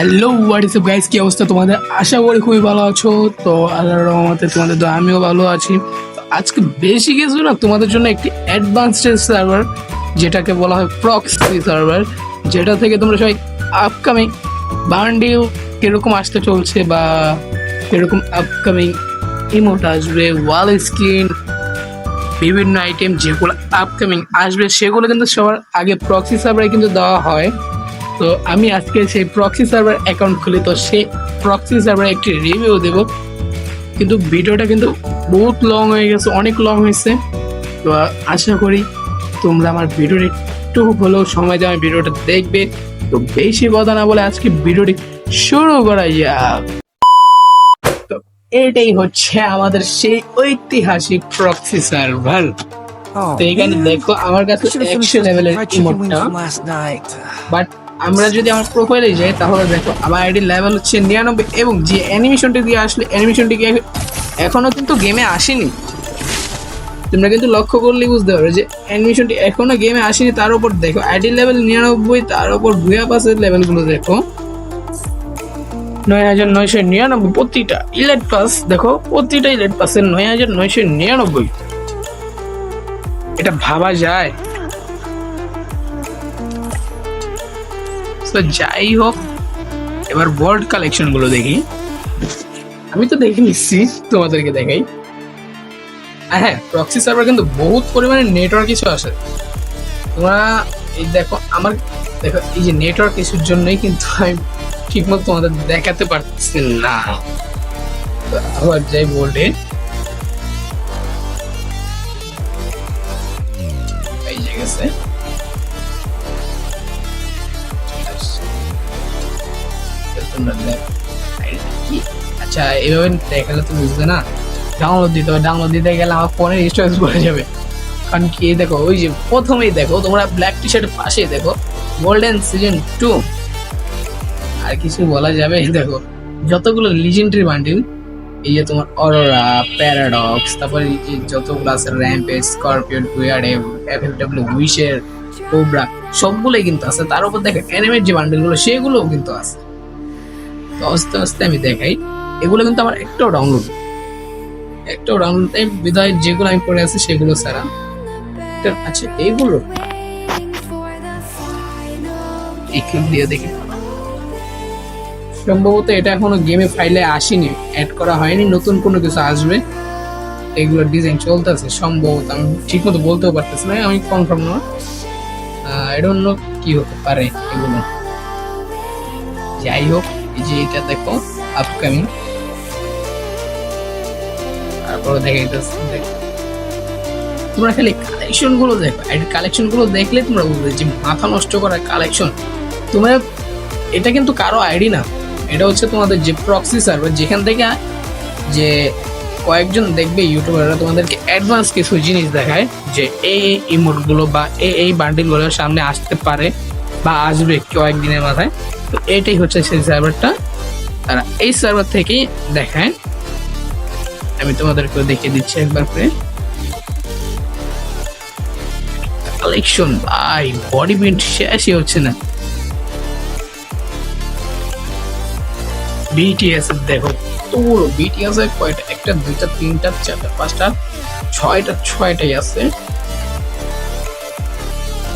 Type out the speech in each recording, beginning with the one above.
Hello what is guys কি অবস্থা তোমাদের? আশা করি খুবই ভালো আছো। তো আল্লাহর রহমতে তোমাদের তো আমিও ভালো আছি। আজকে বেশি কিছু না, তোমাদের জন্য একটি অ্যাডভান্সড সার্ভার যেটাকে বলা হয় প্রক্সি সার্ভার যেটা থেকে তোমরা সবাই আপকামিং বান্ডিল কীরকম আসতে চলছে বা কীরকম আপকামিং ইমোট আসবে ওয়াল স্ক্রিন বিভিন্ন আইটেম যেগুলো আপকামিং আসবে, সেগুলো কিন্তু সবার আগে প্রক্সি সার্ভারে কিন্তু দেওয়া হয়। তো আমি আজকে সেই প্রক্সি সার্ভার অ্যাকাউন্ট খুলি তো সেই প্রক্সি সার্ভার একটি রিভিউ দেব। কিন্তু ভিডিওটা কিন্তু বহুত লং হয়ে গেছে অনেক লং হয়েছে। তো আশা করি তোমরা আমার ভিডিওর একটু হলেও সময় দিয়ে আমার ভিডিওটা দেখবে। তো বেশি কথা না বলে আজকে ভিডিওটি শুরু করা যাক। তো এটাই হচ্ছে আমাদের সেই ঐতিহাসিক প্রক্সি সার্ভার Oh, তো এখানে দেখো আমার কাছে একশো লেভেলের ইমোটটা. বাট আমরা যদি আমার প্রোফাইলে যাই, তাহলে দেখো, আমার আইডি লেভেল হচ্ছে নিরানব্বই এবং যে অ্যানিমেশনটি দিয়ে আসলে অ্যানিমেশনটি কি এখনও কিন্তু গেমে আসেনি। তোমরা কিন্তু লক্ষ্য করলেই বুঝতে পারবে যে অ্যানিমেশনটি এখনও গেমে আসেনি। তার উপর দেখো আইডি লেভেল নিরানব্বই, তার উপর ভুয়া পাসের লেভেলগুলো দেখো। নয় হাজার নয়শো নিরানব্বই প্রতিটা ইলেট পাস দেখো, প্রতিটা ইলেট পাসের নয় হাজার নয়শো নিরানব্বই। এটা ভাবা যায়। তো যাই হোক, এবার ওয়ার্ল্ড কালেকশনগুলো দেখি। আমি তো দেখে নিচ্ছি তোমাদেরকে দেখাই। হ্যাঁ প্রক্সি সার্ভার কিন্তু বহুত পরিমাণে নেটওয়ার্ক কিছু আসে। তোমরা এই দেখো, আমার, দেখো, এই যে নেটওয়ার্ক ইস্যুর জন্যই কিন্তু আমি ঠিকমতো তোমাদের দেখাতে পারছি না। আবার যাই বলে এই যে আচ্ছা দেখালে তো বুঝবে না? ডাউনলোড দিতে হবে ডাউনলোড দিতে গেলে আমার যাবে। কারণ কি দেখো, ওই যে প্রথমেই দেখো, তোমরা ব্ল্যাক টি দেখো গোল্ডেন সিজন টু আর কিছু বলা যাবে? দেখো, যতগুলো লিজেন্ডারি বান্ডিল এই যে তোমার অরোরা প্যারাডক্স তারপরে যে যতগুলো আছে র্যাম্পেজ টুয়ার এফ এফ ডাব্লিউ উইশের কোবরা সবগুলোই কিন্তু আছে। তার উপর দেখো অ্যানিমেট যে বান্ডেলগুলো সেগুলোও কিন্তু আছে। তো আস্তে আস্তে আমি দেখাই। এগুলো কিন্তু আমার একটাও ডাউনলোড একটাও ডাউনলোড এই বিদায় যেগুলো আমি পড়ে আছি সেগুলো ছাড়া। আচ্ছা এইগুলো এই দিয়ে সম্ভবত এটা এখনও গেমে ফাইলে আসেনি। অ্যাড করা হয়নি। নতুন কোনো কিছু আসবে। এগুলো ডিজাইন চলতেছে। সম্ভবত আমি ঠিক মতো বলতেও পারতেছি না। আমি কনফার্ম না। এটা অন্য কি হতে পারে এগুলো। যাই হোক। যে এটা দেখো আপকামিং তারপরে দেখা তোমরা খালি কালেকশনগুলো দেখো কালেকশনগুলো দেখলে তোমরা বুঝবে যে মাথা নষ্ট করা কালেকশন তোমরা, এটা কিন্তু কারও আইডি না। এটা হচ্ছে তোমাদের যে প্রক্সি সার্ভার যেখান থেকে যে কয়েকজন দেখবে ইউটিউবাররা তোমাদেরকে অ্যাডভান্স কিছু জিনিস দেখায়, যে এই এই ইমোটগুলো বা এই এই বান্ডিলগুলো সামনে আসতে পারে বা আসবে কয়েকদিনের মাথায়। তো এটাই হচ্ছে সেই সার্ভারটা তারা এই সার্ভার থেকেই দেখায় আমি তোমাদেরকে দেখিয়ে দিচ্ছি একবার করে। কালেকশন ভাই বডি পেন্ট শেষই হচ্ছে না। বিটিএস দেখো তোর বিটিএস এর কয়টা? একটা, দুইটা, তিনটা, চারটা, পাঁচটা, ছয়টা, ছয়টাই আছে।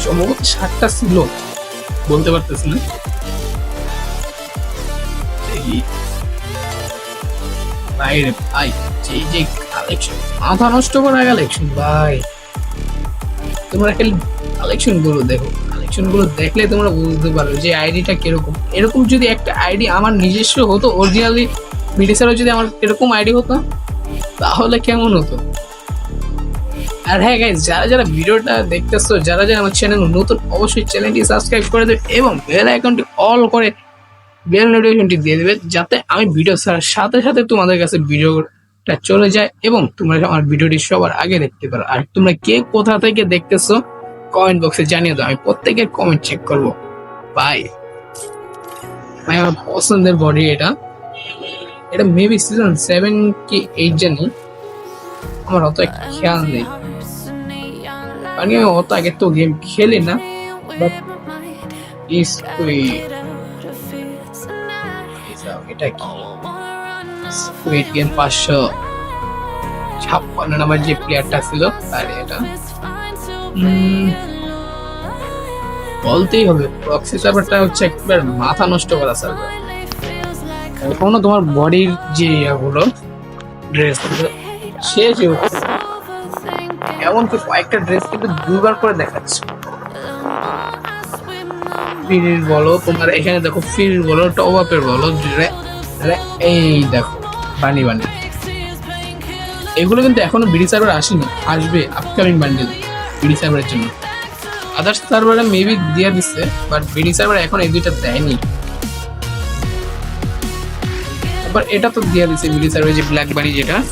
সম্ভবত সাতটা ছিল, বলতে পারতেছি না। বাইরে নষ্ট করা তোমরা খালি কালেকশনগুলো দেখো কালেকশনগুলো দেখলে তোমরা বুঝতে পারবে যে আইডিটা কীরকম। এরকম যদি একটা আইডি আমার নিজস্ব হতো অরিজিনালি বিটিসারও যদি আমার এরকম আইডি হতো, তাহলে কেমন হতো? আর হ্যাঁ গাইজ যারা যারা ভিডিওটা দেখতেছো, যারা যারা আমার চ্যানেল নতুন, অবশ্যই চ্যানেলটি সাবস্ক্রাইব করে দেবে এবং বেল আইকনটি অল করে বেল নোটিফিকেশনটি দিয়ে দেবে যাতে আমি ভিডিও ছাড়ার সাথে সাথে তোমাদের কাছে ভিডিওটা চলে যায় এবং তোমরা আমার ভিডিওটি সবার আগে দেখতে পারো। আর তোমরা কে কোথা থেকে দেখতেছো কমেন্ট বক্সে জানিয়ে দাও। আমি প্রত্যেকের কমেন্ট চেক করব। বাই ভাই আমার পছন্দের বডি এটা। এটা মেবি সিজন সেভেন কি এইট জানি। আমার অত খেয়াল নেই। কারণ আমি অত আগে তো গেম খেলি না বাট ইস এটা কি? সুইট গেম পাঁচশো ছাপ্পান্ন নাম্বার যে প্লেয়ারটা ছিল, তার এটা। বলতেই হবে প্রক্সি সার্ভারটা হচ্ছে একবার মাথা নষ্ট করা সার্ভার এখনও তোমার বডির যে ইয়েগুলো ড্রেস শেষ হচ্ছে এমনকি কয়েকটা ড্রেস কিন্তু দুবার করে দেখাচ্ছে। ফিরির বলো, তোমার এখানে দেখো ফিরির বলো টপ আপের বলো রে- এই দেখো বানি বানি। এগুলো কিন্তু এখনও বিডি সার্ভার আসেনি আসবে আপকামিং বান্ডেল বিডি সার্ভারের জন্য। আদার্স সার্ভারে মেবি দিয়ে দিচ্ছে বাট বিডি সার্ভার এখন এই দুইটা দেয়নি। আবার এটা তো দিয়ে দিছে বিডি সার্ভারে যে ব্ল্যাক বানি যেটা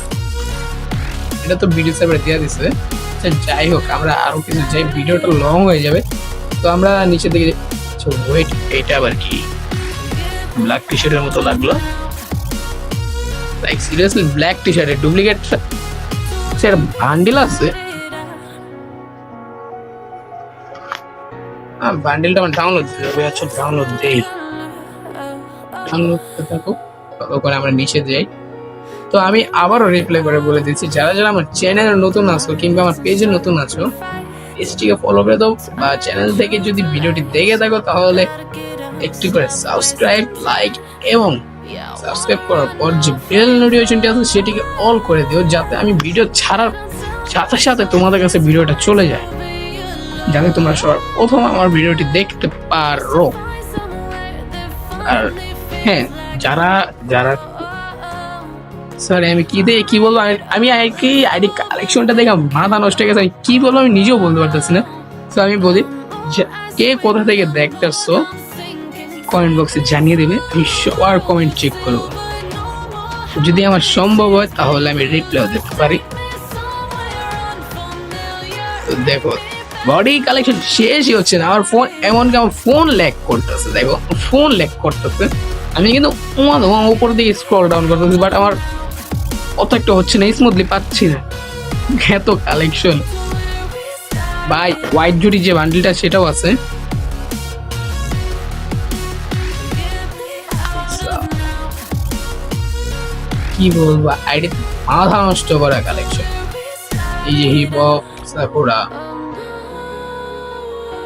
এটা তো বিডি সার্ভারে দিয়ে দিছে আচ্ছা, যাই হোক আমরা আরও কিছু যাই ভিডিওটা লং হয়ে যাবে। তো আমরা নিচে দিকে ওয়েট এটা আবার কি? ব্ল্যাক টি শার্টের মতো লাগল। লাইক সিরিয়াসলি ব্ল্যাক টি শার্টের ডুপ্লিকেট সেটা বান্ডিল আছে? বান্ডিলটা আমার ডাউনলোড দিতে হবে আচ্ছা ডাউনলোড দেই। ডাউনলোড থাকো করে আমরা নিচে যাই। তো আমি আবারও রিপ্লাই করে বলে দিচ্ছি, যারা যারা আমার চ্যানেলে নতুন আছো কিংবা আমার পেজে নতুন আছো পেজটিকে ফলো করে দাও, বা চ্যানেল থেকে যদি ভিডিওটি দেখে থাকো, তাহলে একটি করে সাবস্ক্রাইব লাইক এবং সাবস্ক্রাইব করার পর যে বেল নোটিফিকেশনটি আছে, সেটিকে অল করে দিও, যাতে আমি ভিডিও ছাড়ার সাথে সাথে তোমাদের কাছে ভিডিওটা চলে যায়। যাতে তোমরা সবার প্রথম আমার ভিডিওটি দেখতে পারো। আর হ্যাঁ যারা যারা সরি আমি কি দিয়ে কি বলব? আমি- কি আইডি কালেকশনটা দেখে মাথা নষ্ট হয়ে গেছে। আমি কি বলব আমি নিজেও বলতে পারতেছি না। তো আমি বলি কে কোথা থেকে দেখতেছো? কমেন্ট বক্সে জানিয়ে দিবে আমি সবার কমেন্ট চেক করব যদি আমার সম্ভব হয়, তাহলে আমি রিপ্লাইও দিতে পারি। দেখো বডি কালেকশন শেষই হচ্ছে না। আমার ফোন এমনকি আমার ফোন ল্যাক করতেছে। দেখো ফোন ল্যাক করতেছে। আমি কিন্তু উপর দিয়ে স্ক্রল ডাউন করতেছি বাট আমার অত একটা হচ্ছে না স্মুথলি পাচ্ছি না। এত কালেকশন ভাই হোয়াইট জুড়ি যে বান্ডিলটা সেটাও আছে। কি বলব মাথা নষ্ট করা কালেকশন এই যে হিপ হপ সাকুরা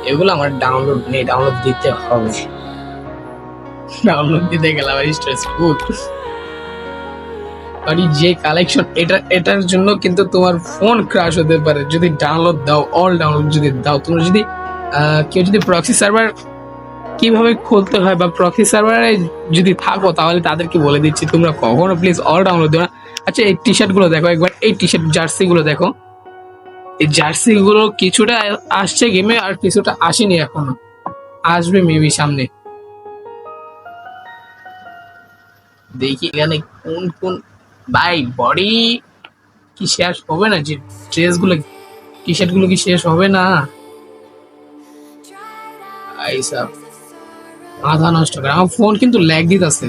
এগুলো আমার ডাউনলোড নেই ডাউনলোড দিতে হবে। ডাউনলোড দিতে গেলে আমার স্ট্রেসফুল বাট এই যে কালেকশন এটা, এটার জন্য কিন্তু তোমার ফোন ক্রাশ হতে পারে। যদি ডাউনলোড দাও অল ডাউনলোড যদি দাও, তোমরা যদি কেউ যদি প্রক্সি সার্ভার কীভাবে খুলতে হয় বা প্রক্সি সার্ভারে যদি থাকো তাহলে তাদেরকে বলে দিচ্ছি, তোমরা কখনো প্লিজ অল ডাউনলোড দিও না। আচ্ছা এই টি শার্টগুলো দেখো একবার, এই টি শার্ট জার্সি গুলো দেখো। এই জার্সি গুলো কিছুটা আসছে গেমে আর কিছুটা আসেনি এখনও। আসবে মেবি সামনে। দেখি এখানে কোন কোন, ভাই বডি কি শেষ হবে না? যে ড্রেসগুলো টি শার্টগুলো কি শেষ হবে না? এইসব মাথা নষ্ট করে। আমার ফোন কিন্তু ল্যাগ দিতেছে।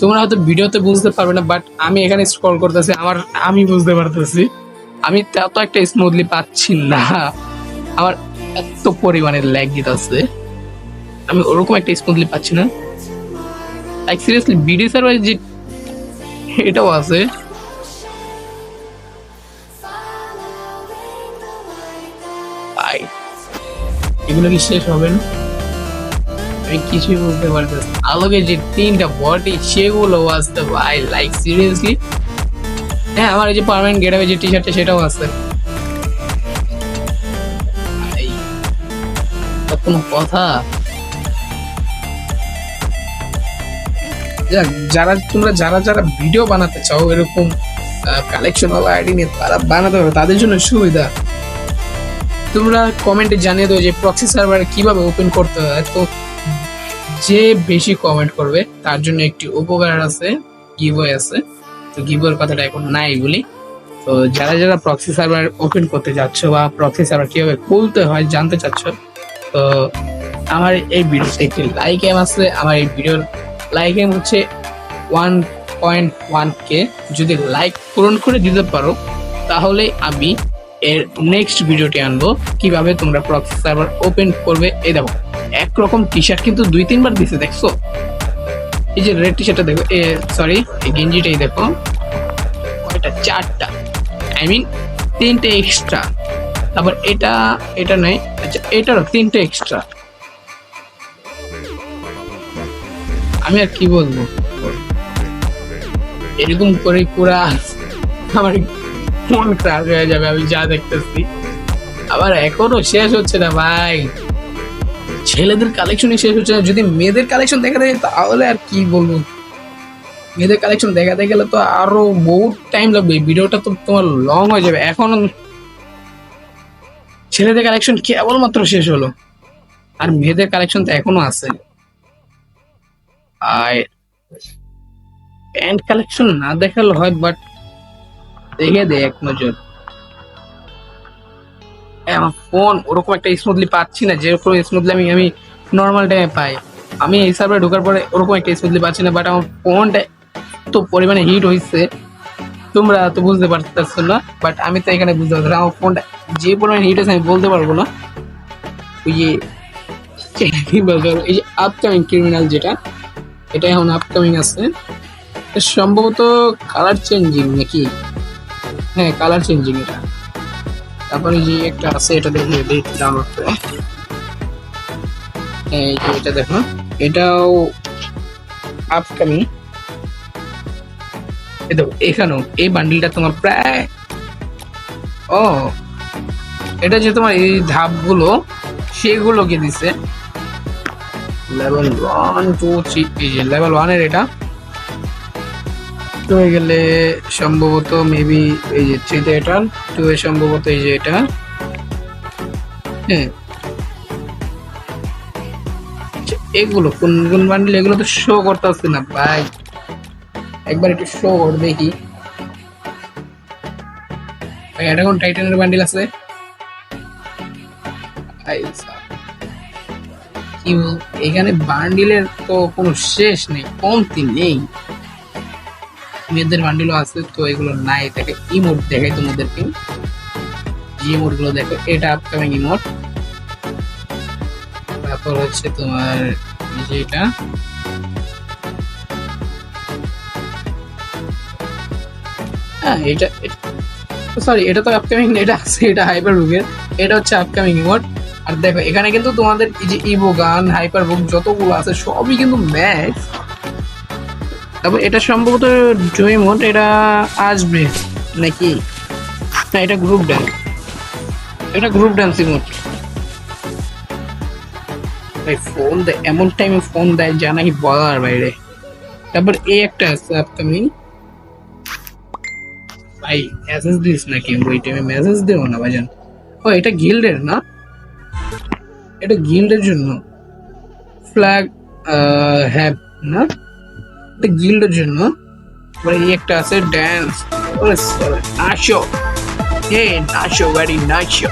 তোমরা হয়তো ভিডিওতে বুঝতে পারবে না বাট আমি এখানে স্ক্রল করতেছি, আমার, আমি বুঝতে পারতেছি। আমি তত একটা স্মুথলি পাচ্ছি না। আমার এত পরিমাণে ল্যাগ দিতেছে। আমি ওরকম একটা স্মুথলি পাচ্ছি না। লাইক সিরিয়াসলি বিডি সার্ভার যে এটাও আছে। এগুলো কি শেষ হবে না? কিছুই বুঝতে পারতেছি না। আলোকে যে তিনটা বডি সেগুলো আসতে লাইক সিরিয়াসলি হ্যাঁ আমার এই যে পার্মানেন্ট যে টি শার্টটা সেটাও কোনো কথা? যারা, তোমরা যারা যারা ভিডিও বানাতে চাও, এরকম কালেকশন ওয়ালা আইডি নিয়ে তারা বানাতে পারবে, তাদের জন্য সুবিধা। তোমরা কমেন্টে জানিয়ে দাও যে প্রক্সি সার্ভার কীভাবে ওপেন করতে হয়। তো যে বেশি কমেন্ট করবে, তার জন্য একটি উপকার আছে গিভওয়ে আছে। তো গিভওয়ের কথাটা এখন নাই বলি। তো যারা যারা প্রক্সি সার্ভার ওপেন করতে যাচ্ছ বা প্রক্সি সার্ভার কীভাবে খুলতে হয় জানতে চাচ্ছ, তো আমার এই ভিডিওতে একটি লাইক এম আছে। আমার এই ভিডিওর লাইক এম হচ্ছে ওয়ান পয়েন্ট ওয়ান কে যদি লাইক পূরণ করে দিতে পারো, তাহলে আমি এর নেক্সট ভিডিওটি আনব। কীভাবে তোমরা প্রক্সি সার্ভার ওপেন করবে, এই দেখো। একরকম টি শার্ট কিন্তু দুই, তিনবার দিছে, দেখছ? এই যে রেড টি শার্টটা দেখো, এ সরি এই গেঞ্জিটাই দেখো। কয়টা চারটা। আই মিন তিনটে এক্সট্রা তারপর এটা এটা নেই আচ্ছা এটারও তিনটে এক্সট্রা আমি আর কি বলব? এরকম করে পুরা আমার মন খারাপ হয়ে যাবে, আমি যা দেখতেছি। আবার এখনও শেষ হচ্ছে না, ভাই। ছেলেদের কালেকশনই শেষ হচ্ছে না। যদি মেয়েদের কালেকশন দেখাতে যায়, তাহলে আর কি বলব? মেয়েদের কালেকশন দেখাতে গেলে তো আরও বহুত টাইম লাগবে। ভিডিওটা তো তোমার লং হয়ে যাবে। এখন ছেলেদের কালেকশন কেবলমাত্র শেষ হলো। আর মেয়েদের কালেকশন তো এখনও আছে। আর প্যান্ট কালেকশন না দেখালে হয় বাট দেখে দে এক নজর। ফোন ওরকম একটা স্মুথলি পাচ্ছি না, যেরকম স্মুথলি আমি আমি নর্মাল টাইমে পাই। আমি এই সার্ভারে ঢোকার পরে ওরকম একটা স্মুথলি পাচ্ছি না বাট আমার ফোনটা তো পরিমাণে হিট হয়েছে তোমরা তো বুঝতে পারতেছো না বাট আমি তো এখানে বুঝতে পারছি। আমার ফোনটা যে পরিমাণে হিট হয়েছে আমি বলতে পারব না। ওই যে বলতে পারব এই যে আপকামিং ক্রিমিনাল যেটা, এটা এখন আপকামিং আছে। সম্ভবত কালার চেঞ্জিং নাকি? হ্যাঁ কালার চেঞ্জিং এটা। তারপরে যে একটা আছে, এটা দেখি দেখি ডাউনলোড করে এই যে এটা দেখো এটাও আপকামিং এই দেখো এখানেও এই বান্ডিলটা তোমার প্রায়, ও, এটা যে তোমার এই ধাপগুলো, সেগুলোকে দিছে। লেভেল ওয়ান টু থ্রি এই যে লেভেল ওয়ানের এটা। তো হয়ে গেলে সম্ভবত মেবি এই যে থ্রিতে এটা টু এ সম্ভবত এই যে এটা। হ্যাঁ। আচ্ছা, এগুলো কোন কোন বান্ডিল এগুলো তো শো করতে আসছে না ভাই। একবার একটু শো কর দেখি। ভাই এটা কোন টাইটানের বান্ডিল আছে? কি এখানে বান্ডিলের তো কোনো শেষ নেই কমতি নেই। মেয়েদের বান্ডিলও আছে, তো এগুলো নাই। দেখে ইমোট দেখাই তোমাদেরকে। যে ইমোটগুলো দেখো, এটা আপকামিং ইমোট তারপর হচ্ছে তোমার, এই যে এটা। হ্যাঁ সরি এটা তো আপকামিং এটা আছে, এটা হাইপার বুকের এটা হচ্ছে আপকামিং ইমোট আর দেখো, এখানে কিন্তু তোমাদের এই যে ইভো গান হাইপার বুক যতগুলো আছে, সবই কিন্তু ম্যাক্স তারপর এটা সম্ভবত জয় মোড এটা আসবে নাকি? না, এটা গ্রুপ ড্যান্স এটা গ্রুপ ড্যান্স মোট। ভাই ফোন দেয় এমন টাইমে ফোন দেয় যা নাকি বলার বাইরে। তারপর এই একটা আছে আপকামিং ভাই মেসেজ দিস নাকি ওই টাইমে মেসেজ দেবো না ভাইজান। ও, এটা গিল্ডের না? এটা গিল্ডের জন্য। ফ্ল্যাগ হ্যাভ না? এটা গিল্ডের জন্য এবার এই একটা আছে ড্যান্স নাচো। হে, নাচো গাড়ি নাচো।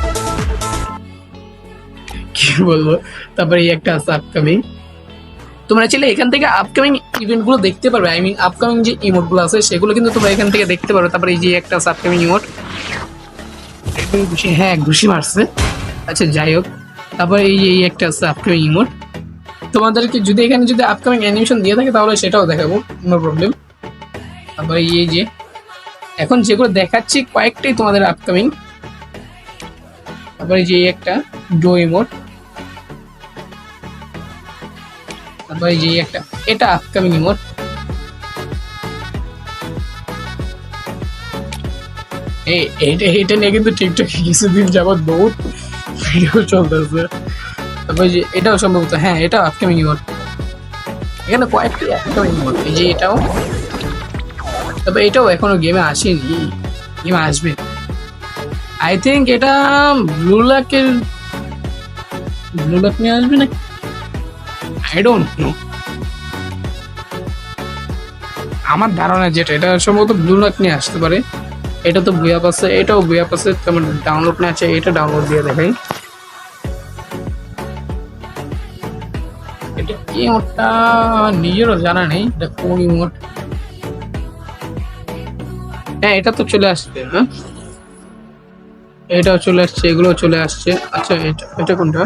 কি বলব? তারপরে এই একটা আছে আপকামিং তোমরা চাইলে এখান থেকে আপকামিং ইভেন্টগুলো দেখতে পারবে। আই মিন আপকামিং যে ইমোটগুলো আছে, সেগুলো কিন্তু তোমরা এখান থেকে দেখতে পারো। তারপরে এই যে একটা আছে আপকামিং ইমোট ঘুষি হ্যাঁ ঘুষি মারছে। আচ্ছা যাই হোক। তারপরে এই যে এই একটা আছে আপকামিং ইমোট তোমাদেরকে যদি এখানে যদি আপকামিং অ্যানিমেশন দিয়ে থাকে, তাহলে সেটাও দেখাবো নো প্রবলেম তারপরে এই যে, এখন যেগুলো দেখাচ্ছি, কয়েকটাই তোমাদের আপকামিং তারপরে যে একটা ডো ইমোট তারপরে যে একটা, এটা আপকামিং ইমোট এইটা এটা নিয়ে কিন্তু টিকটকে কিছুদিন যাবত বহুত ভিডিও চলতেছে। তারপরে যে এটাও সম্ভবত হ্যাঁ এটাও আপকামিং ইমোট এখানে কয়েকটি আপকামিং ইমোট এই যে এটাও। তবে এটাও এখনও গেমে আসেনি গেমে আসবে। আই থিঙ্ক এটা ব্লু লাকের ব্লু লাক নিয়ে আসবে না আই ডোন্ট নো আমার ধারণা যেটা, এটা সম্ভবত ব্লু লাক নিয়ে আসতে পারে। এটা তো বুয়া পাশে এটাও বুয়া পাশে তেমন ডাউনলোড না আছে, এটা ডাউনলোড দিয়ে দেখাই। ইমোটটা নিজেরও জানা নেই। এটা কোন ইমোট হ্যাঁ এটা তো চলে আসছে হ্যাঁ? এটাও চলে আসছে এগুলো চলে আসছে। আচ্ছা এটা এটা কোনটা?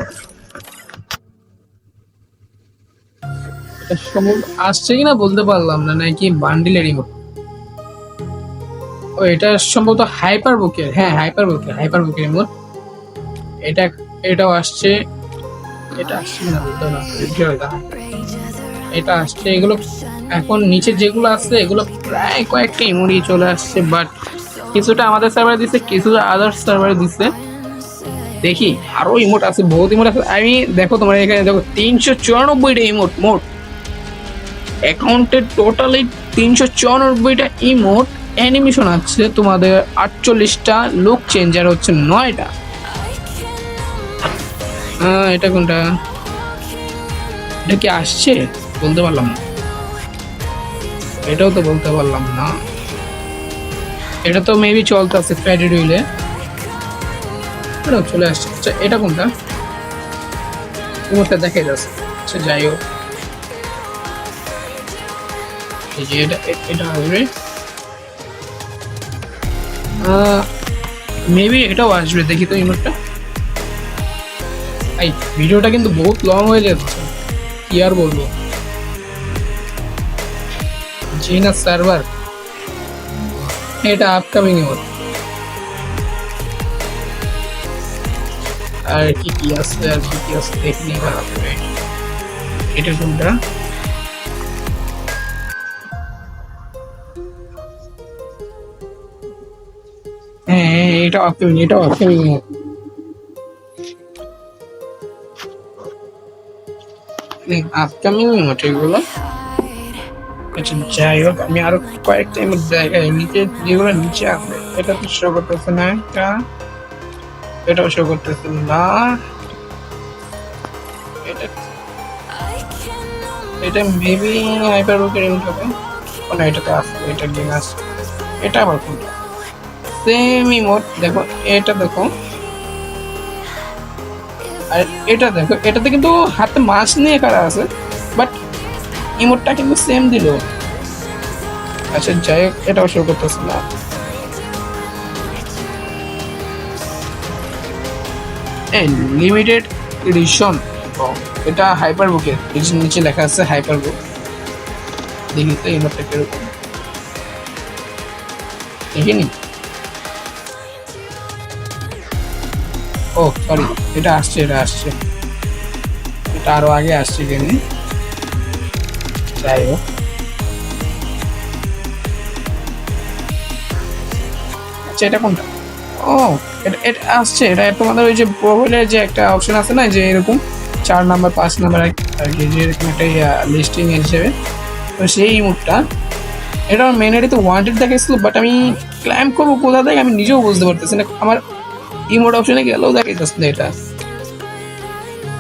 আসছে কিনা বলতে পারলাম না, নাকি বান্ডিলের রিমোট ও, এটা সম্ভবত হাইপার বুকের হ্যাঁ হাইপার বুকের হাইপার বুকের রিমোট এটা, এটাও আসছে। এটা। আসছে এটা আসছে। এগুলো এখন নিচে যেগুলো আছে, এগুলো প্রায় কয়েকটা ইমোরি চলে আসছে বাট কিছুটা আমাদের সার্ভারে দিচ্ছে কিছুটা আদার্স সার্ভারে দিচ্ছে দেখি, আরও ইমোট আছে, বহুত ইমোট আছে। আমি, দেখো তোমার এখানে, দেখো, তিনশো চুরানব্বইটা ইমোট মোট। অ্যাকাউন্টে টোটালি তিনশো চুরানব্বইটা ইমোট অ্যানিমেশন আছে, তোমাদের আটচল্লিশটা লুক চেঞ্জার হচ্ছে নয়টা। এটা কোনটা? এটা কি আসছে? বলতে পারলাম না। এটাও তো বলতে পারলাম না। এটা তো মেবি চলতে আছে প্যাডেড হুইলে এটাও চলে আসছে। আচ্ছা এটা কোনটা? কোনটা দেখাই যাচ্ছে আচ্ছা যাই হোক। এই যে এটা এটা আসবে। মেবি এটাও আসবে। দেখি তো ইমোটটা এই ভিডিওটা কিন্তু বহুত লং হয়ে যাচ্ছে কি আর বলব? জিনা সার্ভার এটা আপকামিং ইমোট আর কি কি আছে আর কি কি আছে ভালো হবে এটা কোনটা? হ্যাঁ হ্যাঁ, এটা আপকামিং এটা আপকামিং আপকামিং ইমোট এগুলো আচ্ছা যাই হোক, আমি আরও কয়েকটা ইমোট দেখাই। নিচে যেগুলো নিচে আছে, এটা তো শো করতেছে না এটা এটাও শো করতেছে না। এটা মেবি হাইপার বুকের ইমোট হবে। ও না, এটাতে আছে, এটা গেম আছে। এটা আবার কোনটা? সেম ইমোট দেখো, এটা দেখো। আর এটা দেখো, এটাতে কিন্তু হাতে মাছ নিয়ে করা আছে বাট ইমোটটা কিন্তু সেম দিল। আচ্ছা যাই হোক, এটাও শো করতেছে না। লিমিটেড এডিশন এটা হাইপার বুকের নিচে লেখা আছে হাইপার বুক দেখি তো ইমোটটা কীরকম। দেখিনি? ও সরি এটা আসছে এটা আসছে। এটা আরও আগে আসছে এখানে যাই হোক। আচ্ছা এটা কোনটা? ও, এটা এটা আসছে। এটা তোমাদের ওই যে প্রোফাইলের যে একটা অপশন আছে না, যে এরকম চার নাম্বার পাঁচ নাম্বার আর কি যে এরকম একটা লিস্টিং হিসেবে। তো সেই মুডটা। এটা আমার মেন আইডিতে ওয়ান্টেড দেখাইছিল বাট আমি ক্লাইম করব কোথা থেকে আমি নিজেও বুঝতে পারতেছি না। আমার ইমোট অপশনে গেলেও দেখাইতেছে না এটা।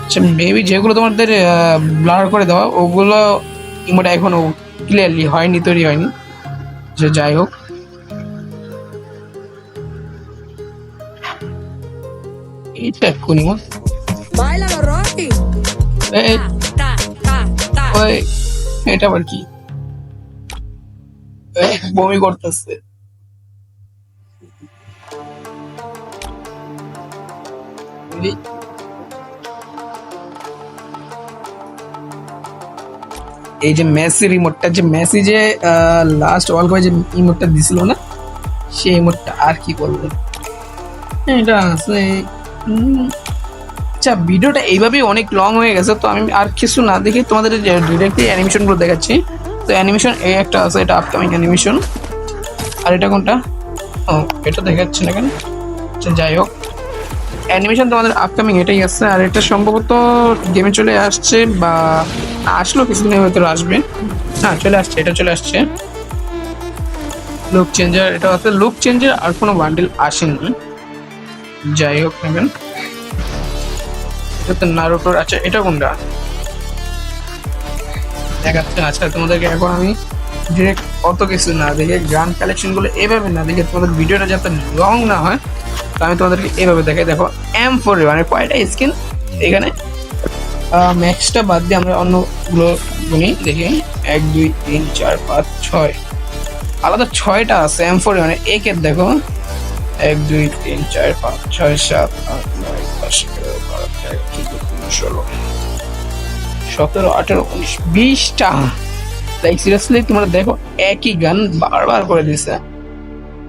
আচ্ছা মেবি যেগুলো তোমাদের ব্লার করে দেওয়া, ওগুলো ইমোট এখনও ক্লিয়ারলি হয়নি, তৈরি হয়নি। যে যাই হোক। এইটা কোন. ওই, এটা আবার কি? বমি করতেছে। এই, এই যে মেসি রিমোটটা যে মেসি যে লাস্ট ওয়ার্ল্ড কাপে যে ইমোটটা দিছিল না সেই ইমোটটা আর কি করবে এটা উম, আচ্ছা ভিডিওটা এইভাবেই অনেক লং হয়ে গেছে তো আমি আর কিছু না দেখে তোমাদের ডিরেক্টলি অ্যানিমেশনগুলো দেখাচ্ছি। তো অ্যানিমেশন এই একটা আছে এটা আপকামিং অ্যানিমেশন আর এটা কোনটা? ও এটা দেখাচ্ছে না কেন? আচ্ছা যাই হোক। অ্যানিমেশন তোমাদের আপকামিং এটাই আছে, আর এটা সম্ভবত গেমে চলে আসছে বা আসলো, কিছুদিনের হয়তো আসবে। হ্যাঁ চলে আসছে, এটা চলে আসছে। লুক চেঞ্জার এটা আছে লুক চেঞ্জার আর কোনো বান্ডেল আসেনি। যাই হোক নেবেন এটা তো নারুটোর আচ্ছা এটা কোনটা? দেখাচ্ছে আচ্ছা তোমাদেরকে এখন আমি ডিরেক্ট অত কিছু না দেখে, গান কালেকশনগুলো এভাবে না দেখে তোমাদের ভিডিওটা যাতে লং না হয় আমি তোমাদেরকে এভাবে দেখাই। দেখো এম ফোর মানে কয়টা স্কিন এখানে ম্যাক্সটা বাদ দিয়ে আমরা অন্যগুলো গুনি, দেখি। এক, দুই, তিন, চার, পাঁচ, ছয়। আলাদা ছয়টা আছে এম ফোর মানে একের দেখো। এক, দুই, তিন, চার, পাঁচ, ছয়, সাত, আট, নয়, দশ, এগারো, বারো, তেরো, চোদ্দ, পনেরো, ষোলো, সতেরো, আঠেরো, উনিশ, বিশটা। লাইক সিরিয়াসলি তোমরা দেখো, একই গান বারবার করে দিছে।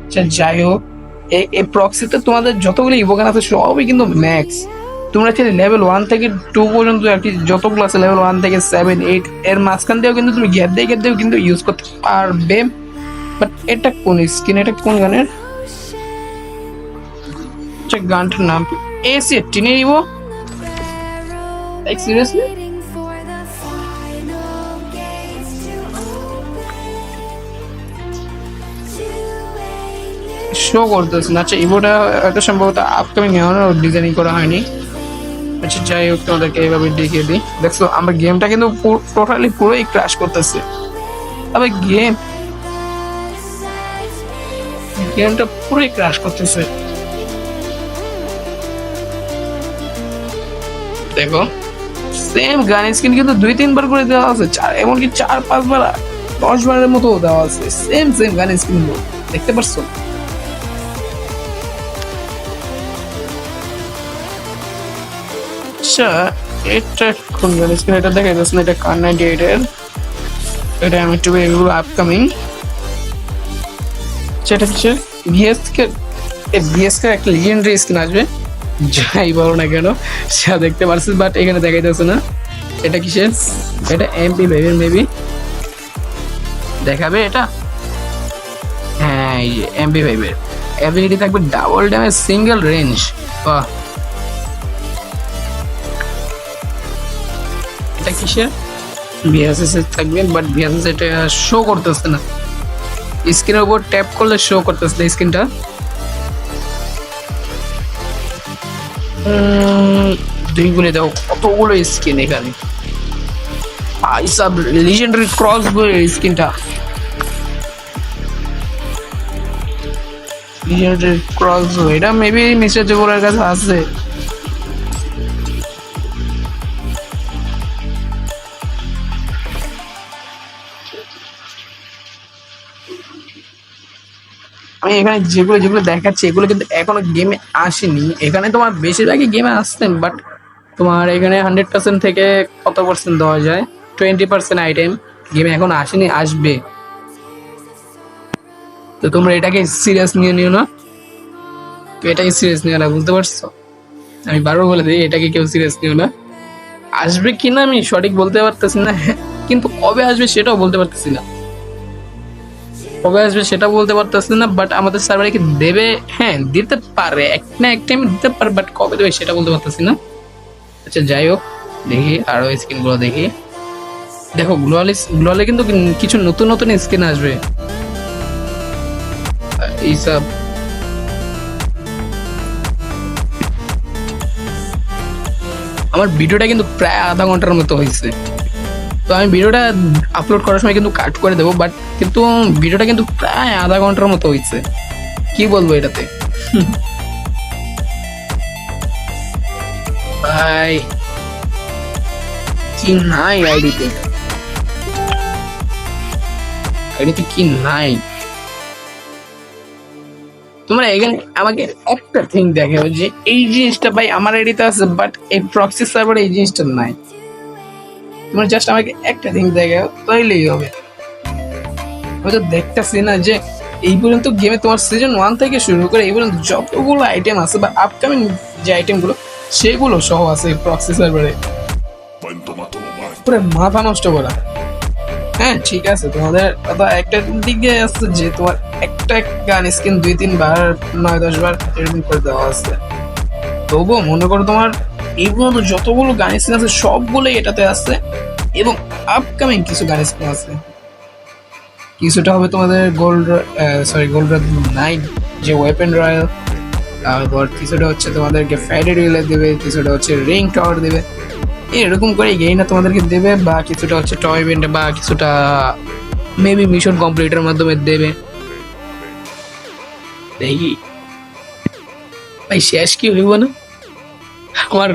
আচ্ছা যাই হোক। এই- প্রক্সিতে তোমাদের যতগুলো ইভোগান আছে, সবই কিন্তু ম্যাক্স তোমরা চাইলে লেভেল ওয়ান থেকে টু পর্যন্ত আর কি যতগুলো আছে লেভেল ওয়ান থেকে সেভেন এইট এর মাঝখান দিয়েও কিন্তু তুমি গ্যাপ দিয়ে গ্যাপ দিয়েও কিন্তু ইউজ করতে পারবে। বাট এটা কোন স্কিন এটা কোন গানের? আচ্ছা গানটার নাম এসি টিনে নিব। সিরিয়াসলি শো করতেছে। না আচ্ছা ইভোটা এত সম্ভবত আপকামিং এমন ডিজাইনিং করা হয়নি। আচ্ছা যাই হোক, তোমাদেরকে এইভাবে দেখিয়ে দিই। দেখছ, আমার গেমটা কিন্তু টোটালি পুরোই ক্রাশ করতেছে। তবে গেম গেমটা পুরোই ক্রাশ করতেছে। দেখো সেম গান স্কিন কিন্তু দুই, তিনবার করে দেওয়া আছে। চার, এমনকি চার, পাঁচবার দশ বারের মতো দেওয়া আছে। সেম সেম গান স্কিন দেখতে পারছ? আচ্ছা এটা কোন গান স্কিন এটা দেখা যাচ্ছে এটা কার নাইনটি এটা আমি একটু এগুলো আপকামিং সেটা হচ্ছে ভিএসকে ভিএসকে একটা লিজেন্ডারি স্কিন আসবে। যাই বলো না কেন সেটা দেখতে পারছিস বাট এখানে দেখা যাচ্ছে না। এটা কিসের? এটা এমপি ভেবের মেবি দেখাবে এটা? হ্যাঁ এই যে এমপি ভেবের অ্যাবিলিটি থাকবে ডাবল ড্যামেজ সিঙ্গেল রেঞ্জ বাহ। কিসের ভিএসএস এর থাকবে বাট ভিএসএস এটা শো করতেছে না। স্ক্রিনের উপর ট্যাপ করলে শো করতেছে না স্ক্রিনটা দুইগুলো দাও কতগুলো স্কিন এখানে। আইসাব লিজেন্ডারি ক্রস স্কিনটা লিজেন্ডারি ক্রস এটা মেবি মিস্টার জোবরের কাছে আছে। আমি এখানে যেগুলো যেগুলো দেখাচ্ছি, এগুলো কিন্তু এখনও গেমে আসেনি। এখানে তোমার বেশিরভাগই গেমে আসতেন বাট তোমার এখানে হান্ড্রেড পার্সেন্ট থেকে কত পার্সেন্ট দেওয়া যায়? টোয়েন্টি পার্সেন্ট আইটেম গেমে এখন আসেনি, আসবে। তো তোমরা এটাকে সিরিয়াস নিয়ে নিও না। তো এটাকে সিরিয়াস নিও না, বুঝতে পারছ? আমি বারবার বলে দিই, এটাকে কেউ সিরিয়াস নিও না। আসবে কি না আমি সঠিক বলতে পারতেছি না, কিন্তু কবে আসবে সেটাও বলতে পারতেছি না। কবে আসবে সেটা বলতে পারতেছি না বাট আমাদের সার্ভারে কি দেবে? হ্যাঁ দিতে পারে। এক না এক টাইম দিতে পারে বাট কবে দেবে সেটা বলতে পারতেছি না। আচ্ছা যাই হোক, দেখি আরও স্কিনগুলো দেখি। দেখো গ্লোয়ালে গ্লোয়ালে কিন্তু কিছু নতুন নতুন স্কিন আসবে। এইসব আমার ভিডিওটা কিন্তু প্রায় আধা ঘণ্টার মতো হয়েছে। তো আমি ভিডিওটা আপলোড করার সময় কিন্তু কাট করে দেবো বাট কিন্তু ভিডিওটা কিন্তু প্রায় আধা ঘণ্টার মতো হয়েছে কি বলব এটাতে? ভাই, কি নাই আইডিতে আইডিতে কি নাই? তোমরা এখানে আমাকে একটা থিং দেখে, যে এই জিনিসটা ভাই আমার আইডিতে আছে বাট এই প্রক্সি সার্ভারে এই জিনিসটা নাই। তোমরা জাস্ট আমাকে একটা থিং দেখে তাইলেই হবে। আমি তো দেখতেছি না যে এই পর্যন্ত গেমে তোমার সিজন ওয়ান থেকে শুরু করে এই পর্যন্ত যতগুলো আইটেম আছে বা আপকামিং যে আইটেমগুলো সেগুলো সহ আছে প্রক্সি সার্ভারে পুরো মাথা নষ্ট করা। হ্যাঁ ঠিক আছে, তোমাদের কথা একটা দিক দিয়ে আসছে যে তোমার একটা গান স্কিন দুই তিনবার, নয় দশ বার এরকম করে দেওয়া আছে। তবুও মনে করো তোমার এই পর্যন্ত যতগুলো গানের স্কিন আছে, সবগুলোই এটাতে আছে এবং আপকামিং কিছু গানের স্কিন আছে। কিছুটা হবে তোমাদের গোল্ড সরি গোল্ড নাইট যে ওয়েপেন রয়্যাল তারপর কিছুটা হচ্ছে তোমাদেরকে ফ্যাডেড রিলে দেবে, কিছুটা হচ্ছে রিং টাওয়ার দেবে। এরকম করে গেইনা তোমাদেরকে দেবে বা কিছুটা হচ্ছে টয় ইভেন্টে বা কিছুটা মেবি মিশন কমপ্লিটের মাধ্যমে দেবে। দেখি। ভাই, শেষ কি হইব না? আমার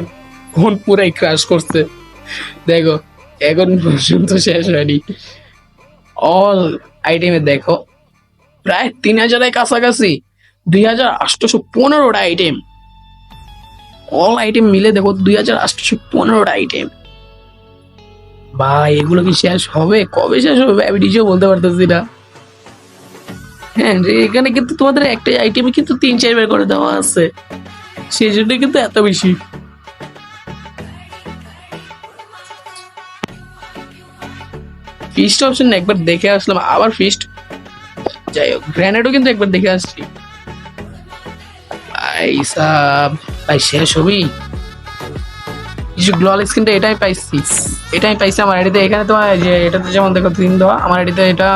ফোন পুরাই ক্রাশ করছে। দেখো, এখন পর্যন্ত শেষ হয়নি। অল আইটেমে দেখো, প্রায় তিন হাজারের কাছাকাছি, দুই হাজার আটশোশো পনেরোটা আইটেম অল আইটেম মিলে দেখো, দুই হাজার আটশোশো পনেরোটা আইটেম ভাই, এগুলো কি শেষ হবে? কবে শেষ হবে? আমি নিজেও বলতে পারতেছি না। হ্যাঁ এখানে কিন্তু তোমাদের একটা আইটেমে কিন্তু তিন চার চারবার করে দেওয়া আছে। সেই জন্য কিন্তু এত বেশি। ফিস্ট অপশন একবার দেখে আসলাম, আবার ফিস্ট যাই হোক গ্র্যানেডও কিন্তু একবার দেখে আসছি। ভাই সাব, ভাই শেষ হবি? কিছু গ্লোয়াল স্ক্রিনটা এটাই পাইছি। এটাই পাইছি আমার আইডিতে। এখানে তোমার যে, এটাতে যেমন দেখো তিন দেওয়া আমার আইডিতে এটা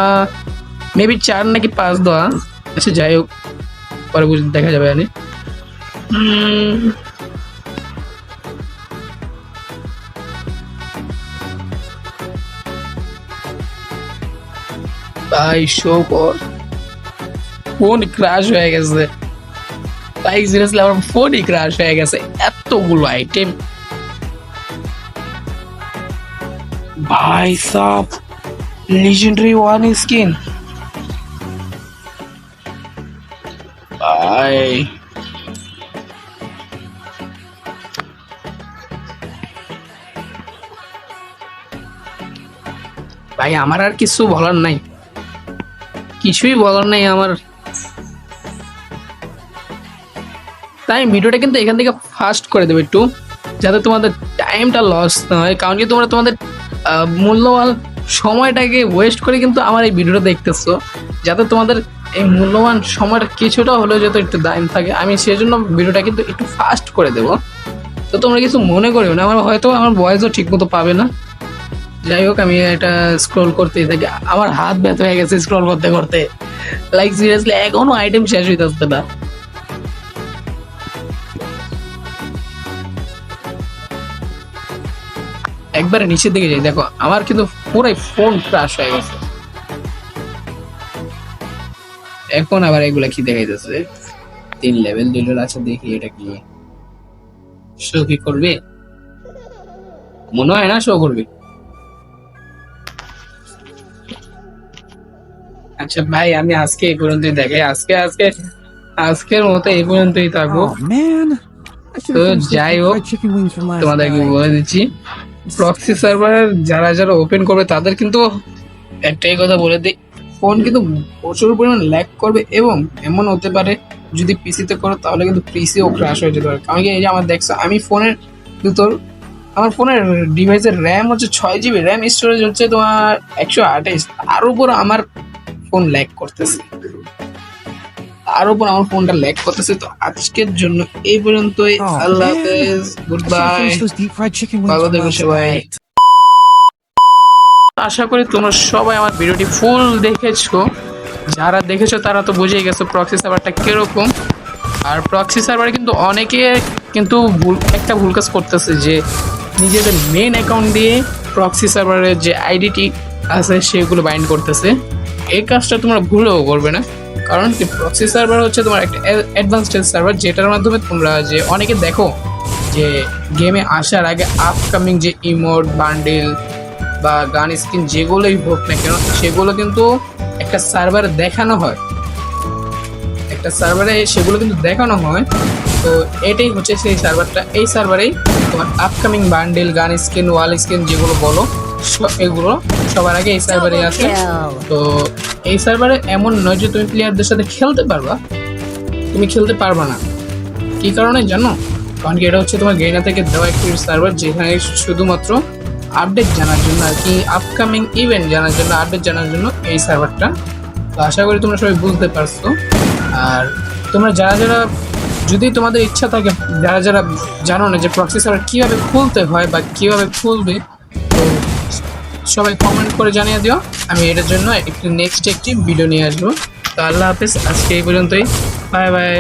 মেবি চার নাকি পাঁচ দেওয়া আচ্ছা যাই হোক, পরে বুঝে দেখা যাবে জানি ভাই শো ফোন ক্রাশ হয়ে গেছে। ভাই সিরিয়াসলি আমার ফোনই ক্রাশ হয়ে গেছে। এতগুলো আইটেম ভাই সাব লিজেন্ডারি ওয়ান স্কিন ভাই। ভাই, আমার আর কিছু বলার নাই। কিছুই বলার নেই আমার। তাই ভিডিওটা কিন্তু এখান থেকে ফাস্ট করে দেবে একটু, যাতে তোমাদের টাইমটা লস না হয়। কারণ কি তোমরা তোমাদের মূল্যবান সময়টাকে ওয়েস্ট করে কিন্তু আমার এই ভিডিওটা দেখতেছো। যাতে তোমাদের এই মূল্যবান সময়টা কিছুটা হলেও যাতে একটু দাম থাকে। আমি সেই জন্য ভিডিওটা কিন্তু একটু ফাস্ট করে দেবো। তো তোমরা কিছু মনে করিও না। আমার হয়তো আমার ভয়েসও ঠিক মতো পাবে না। যাই হোক, আমি এটা স্ক্রল করতে থাকি। আমার হাত ব্যথা হয়ে গেছে স্ক্রল করতে করতে। লাইক সিরিয়াসলি এখনও আইটেম শেষ হইতেছে না। একবারে নিচের দিকে যাই। দেখো, আমার কিন্তু পুরাই ফোন ক্রাশ হয়ে গেছে। এখন আবার এগুলা কি দেখাইতেছে? তিন লেভেল দুই level আছে দেখি এটা কি। শো কি করবে? মনে হয় না শো করবে। আচ্ছা ভাই আমি আজকে এই পর্যন্তই দেখাই আজকে আজকে আজকের মতো এই পর্যন্তই থাকব Oh. তো যাই হোক তোমাদেরকে বলে দিচ্ছি প্রক্সি সার্ভার যারা যারা ওপেন করবে তাদের কিন্তু একটাই কথা বলে দিই ফোন কিন্তু প্রচুর পরিমাণ ল্যাগ করবে এবং এমন হতে পারে যদি পিসিতে করো তাহলে কিন্তু পিসিও ক্র্যাশ হয়ে যেতে পারে। কারণ কি এই যে আমার দেখছ আমি ফোনের ভিতর আমার ফোনের ডিভাইসের র্যাম হচ্ছে ছয় জিবি র্যাম স্টোরেজ হচ্ছে তোমার একশো আঠাইশ তার উপর আমার ফোন ল্যাগ করতেছে। তার উপর আমার ফোনটা ল্যাগ করতেছে তো আজকের জন্য এই পর্যন্তই। Oh, আল্লাহ হাফেজ গুড বাই ভালো থেকো সবাই। আশা করি তোমরা সবাই আমার ভিডিওটি ফুল দেখেছ। যারা দেখেছ তারা তো বুঝেই গেছো প্রক্সি সার্ভারটা কীরকম। আর প্রক্সি সার্ভারে কিন্তু অনেকে কিন্তু ভুল একটা ভুল কাজ করতেছে যে নিজেদের মেন অ্যাকাউন্ট দিয়ে প্রক্সি সার্ভারের যে আইডিটি আছে সেগুলো বাইন্ড করতেছে। এই কাজটা তোমরা ভুলেও করবে না। কারণ কি? প্রক্সি সার্ভার হচ্ছে তোমার একটা অ্যাডভান্সড সার্ভার যেটার মাধ্যমে তোমরা যে অনেকে দেখো যে গেমে আসার আগে আপকামিং যে ইমোট বান্ডিল বা গান স্কিন যেগুলোই হোক না কেন, সেগুলো কিন্তু একটা সার্ভারে দেখানো হয়। একটা সার্ভারে সেগুলো কিন্তু দেখানো হয় তো এটাই হচ্ছে সেই সার্ভারটা। এই সার্ভারেই তোমার upcoming bundle gun skin wall skin যেগুলো বলো এগুলো সবার আগে এই সার্ভারে আছে। তো এই সার্ভারে এমন নয় যে তুমি প্লেয়ারদের সাথে খেলতে পারবা তুমি খেলতে পারবা না। কি কারণে জানো? কারণ কি এটা হচ্ছে তোমার গেইনা থেকে দেওয়া একটি সার্ভার যেখানে শুধুমাত্র আপডেট জানার জন্য আর কি আপকামিং ইভেন্ট জানার জন্য আপডেট জানার জন্য এই সার্ভারটা। তো আশা করি তোমরা সবাই বুঝতে পারছ। আর তোমরা যারা যারা, যদি তোমাদের ইচ্ছা থাকে, যারা যারা জানো না যে প্রক্সি কীভাবে খুলতে হয় বা কীভাবে খুলবে, তো সবাই কমেন্ট করে জানিয়ে দিও। আমি এটার জন্য একটি নেক্সট একটি ভিডিও নিয়ে আসব। তো আল্লাহ হাফিজ, আজকে এই পর্যন্তই। Bye bye